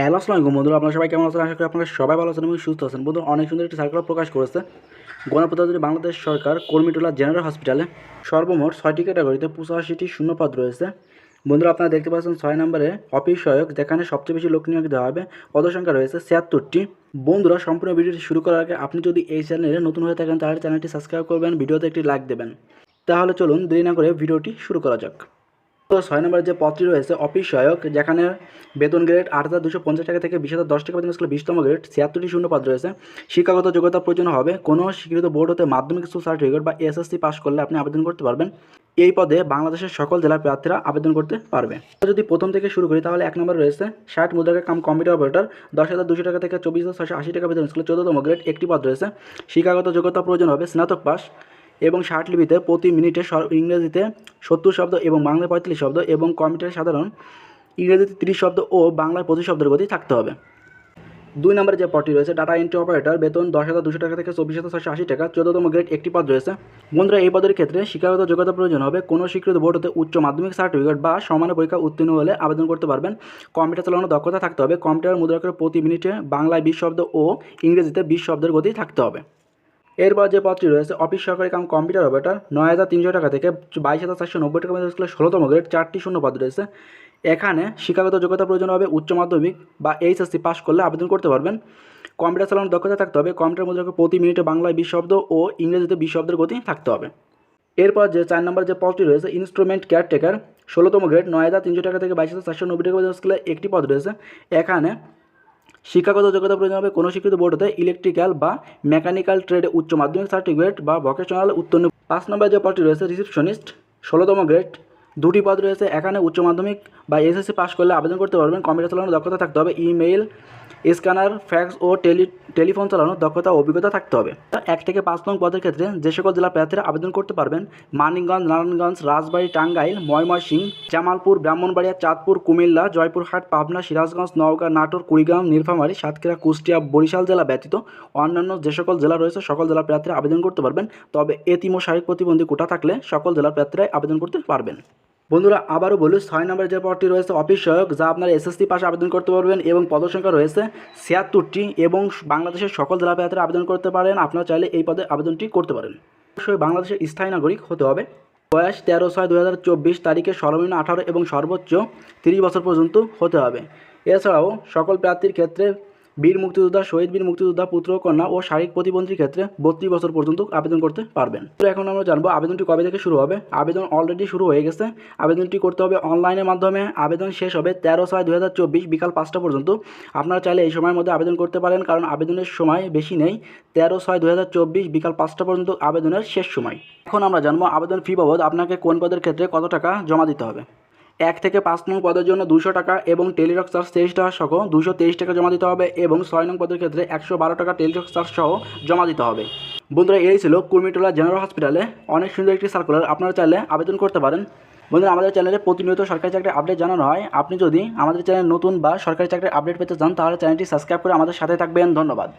Hello আসসালামাইকুম বন্ধুরা, আপনারা সবাই কেমন আছেন? আশা করি আপনারা সবাই ভালো আছেন এবং সুস্থ আছেন। বন্ধুরা, অনেক সুন্দর একটি সার্কুলার প্রকাশ করেছে। গণপ্রজাতন্ত্রী বাংলাদেশ সরকার কর্মীটোলা জেনারেল হসপিটালে সর্বমোট ছয়টি ক্যাটাগরিতে পঁচাশিটি শূন্যপদ রয়েছে। বন্ধুরা, আপনারা দেখতে পাচ্ছেন ছয় নম্বরে অফিস সহায়ক, যেখানে সবচেয়ে বেশি লোক নিয়োগ দেওয়া হবে। পদ সংখ্যা রয়েছে ছিয়াত্তরটি। বন্ধুরা, সম্পূর্ণ ভিডিওটি শুরু করার আগে আপনি যদি এই চ্যানেলে নতুন হয়ে থাকেন, তাহলে চ্যানেলটি সাবস্ক্রাইব করবেন, ভিডিওতে একটি লাইক দেবেন। তাহলে চলুন দেরি না করে ভিডিওটি শুরু করা যাক। তো ছয় নম্বরের যে পদটি রয়েছে অফিস সহায়ক যেখানে বেতন গ্রেড আট হাজার দুশো পঞ্চাশ টাকা থেকে বিশ হাজার দশ টাকা বেতন স্কুলে বিশতম গ্রেড ছিয়াত্তরটি শূন্য পদ রয়েছে। শিক্ষাগত যোগ্যতা প্রয়োজন হবে। কোনো স্বীকৃত বোর্ড হতে মাধ্যমিক স্কুল সার্টিফিকেট বা এসএসসি পাস করলে আপনি আবেদন করতে পারবেন। এই পদে বাংলাদেশের সকল জেলার প্রার্থীরা আবেদন করতে পারবে। যদি প্রথম থেকে শুরু করি, তাহলে এক নম্বর রয়েছে, ষাট মুদ্রাকে কাম কম্পিউটার অপারেটর দশ হাজার দুশো টাকা থেকে চব্বিশ হাজার ছশো আশি টাকা বেতন স্কুলে চোদ্দতম গ্রেড একটি পদ রয়েছে। শিক্ষাগত যোগ্যতা প্রয়োজন হবে, স্নাতক পাস এবং লিপিতে প্রতি মিনিটে ইংরেজিতে সত্তর শব্দ এবং বাংলায় পঁয়তাল্লিশ শব্দ এবং কম্পিউটারে সাধারণ ইংরেজিতে তিরিশ শব্দ ও বাংলায় পঁচিশ শব্দের গতি থাকতে হবে। দুই নম্বরে যে পদটি রয়েছে ডাটা এন্ট্রি অপারেটর বেতন দশ হাজার দুশো টাকা থেকে চব্বিশ হাজার ছশো আশি টাকা, চোদ্দতম গ্রেড একটি পদ রয়েছে। বন্ধুরা, এই পদের ক্ষেত্রে শিক্ষাগত যোগ্যতা প্রয়োজন হবে। কোনো স্বীকৃত বোর্ড হতে উচ্চ মাধ্যমিক সার্টিফিকেট বা সমান পরীক্ষা উত্তীর্ণ হলে আবেদন করতে পারবেন। কম্পিউটার চালানোর দক্ষতা থাকতে হবে। কম্পিউটার মুদ্রাকের প্রতি মিনিটে বাংলায় বিশ শব্দ ও ইংরেজিতে বিশ শব্দের গতি থাকতে হবে। এরপর যে পদটি রয়েছে, অফিস সহকারী কাম কম্পিউটার অপারেটর, নয় হাজার তিনশো টাকা থেকে বাইশ হাজার চারশো নব্বই টাকা মধ্যে স্কুলের ষোলোতম গ্রেড, চারটি শূন্য পদ রয়েছে। এখানে শিক্ষাগত যোগ্যতা প্রয়োজন হবে উচ্চ মাধ্যমিক বা এইচএসসি পাস করলে আবেদন করতে পারবেন। কম্পিউটার চালানোর দক্ষতা থাকতে হবে, কম্পিউটার মুদ্রাকে প্রতি মিনিটে বাংলায় বিশ শব্দ ও ইংরেজিতে বিশ শব্দের গতি থাকতে হবে। এরপর যে চার নম্বর যে পদটি রয়েছে ইনস্ট্রুমেন্ট কেয়ারটেকার ষোলোতম গ্রেড, নয় হাজার তিনশো টাকা থেকে বাইশ হাজার চারশো নব্বই টাকা পর্যন্ত স্কুলে একটি পদ রয়েছে। এখানে শিক্ষাগত যোগ্যতা প্রয়োজন হবে কোনো শিক্ষিত বোর্ড হতে ইলেকট্রিক্যাল বা মেকানিক্যাল ট্রেডে উচ্চ মাধ্যমিক সার্টিফিকেট বা ভোকেশনাল উত্তীর্ণ পাঁচ নম্বর যে পদটি রয়েছে রিসিপশনিস্ট ষোলোতম গ্রেড দুটি পদ রয়েছে। এখানে উচ্চ মাধ্যমিক বা এসএসসি পাস করলে আবেদন করতে পারবেন। কম্পিউটার চালানোর দক্ষতা থাকতে হবে। ইমেইল, স্ক্যানার, ফ্যাক্স ও টেলি, টেলিফোন চালানোর দক্ষতা অভিজ্ঞতা থাকতে হবে। এক থেকে পাঁচ নং পদের ক্ষেত্রে যে সকল জেলা প্রার্থীরা আবেদন করতে পারবেন, মানিকগঞ্জ, নারায়ণগঞ্জ, রাজবাড়ী, টাঙ্গাইল, ময়মনসিংহ, জামালপুর, ব্রাহ্মণবাড়িয়া, চাঁদপুর, কুমিল্লা, জয়পুরহাট, পাবনা, সিরাজগঞ্জ, নওগাঁ, নাটোর, কুড়িগ্রাম, নীলফামারী, সাতক্ষীরা, কুষ্টিয়া, বরিশাল জেলা ব্যতীত অন্যান্য যে সকল জেলা রয়েছে, সকল জেলা প্রার্থীরা আবেদন করতে পারবেন। তবে এতিম ও শারীরিক প্রতিবন্ধী কোটা থাকলে সকল জেলার প্রার্থীরাই আবেদন করতে পারবেন। বন্ধুরা আবারও বলি, ছয় নম্বর যে পদটি রয়েছে অফিস সহায়ক যা আপনার এসএসসি পাশে আবেদন করতে পারবেন এবং পদসংখ্যা রয়েছে ছিয়াত্তরটি এবং বাংলাদেশের সকল জেলা প্রার্থীরা আবেদন করতে পারেন। আপনারা চাইলে এই পদে আবেদনটি করতে পারেন। অবশ্যই বাংলাদেশের স্থায়ী নাগরিক হতে হবে। বয়স তেরো ছয় দু হাজার তারিখে সর্বনিম্ন আঠারো এবং সর্বোচ্চ তিরিশ বছর পর্যন্ত হতে হবে। এছাড়াও সকল প্রার্থীর ক্ষেত্রে বীর মুক্তিযোদ্ধা, শহীদ বীর মুক্তিযোদ্ধা, পুত্র, কন্যা ও শারীরিক প্রতিবন্ধীর ক্ষেত্রে বত্রিশ বছর পর্যন্ত আবেদন করতে পারবেন। তো এখন আমরা জানব আবেদনটি কবে থেকে শুরু হবে। আবেদন অলরেডি শুরু হয়ে গেছে। আবেদনটি করতে হবে অনলাইনের মাধ্যমে। আবেদন শেষ হবে তেরো ছয় দু বিকাল পাঁচটা পর্যন্ত। আপনারা চাইলে এই সময়ের মধ্যে আবেদন করতে পারেন, কারণ আবেদনের সময় বেশি নেই। তেরো ছয় দু বিকাল পাঁচটা পর্যন্ত আবেদনের শেষ সময়। এখন আমরা জানব আবেদন ফি বাবদ আপনাকে কোন পদের ক্ষেত্রে কত টাকা জমা দিতে হবে। এক থেকে পাঁচ নং পদের জন্য দুশো টাকা এবং টেলিটক চার্জ তেইশ টাকা সহ দুশো তেইশ টাকা জমা দিতে হবে এবং ছয় নং পদের ক্ষেত্রে একশো বারো টাকা টেলিটক চার্জ সহ জমা দিতে হবে। বন্ধুরা, এই ছিল কুর্মিটোলা জেনারেল হসপিটালে অনেক সুন্দর একটি সার্কুলার আপনারা চাইলে আবেদন করতে পারেন। বন্ধুরা, আমাদের চ্যানেলে প্রতিনিয়ত সরকারি চাকরির আপডেট জানানো হয়। আপনি যদি আমাদের চ্যানেল নতুন বা সরকারি চাকরির আপডেট পেতে চান, তাহলে চ্যানেলটি সাবস্ক্রাইব করে আমাদের সাথে থাকবেন। ধন্যবাদ।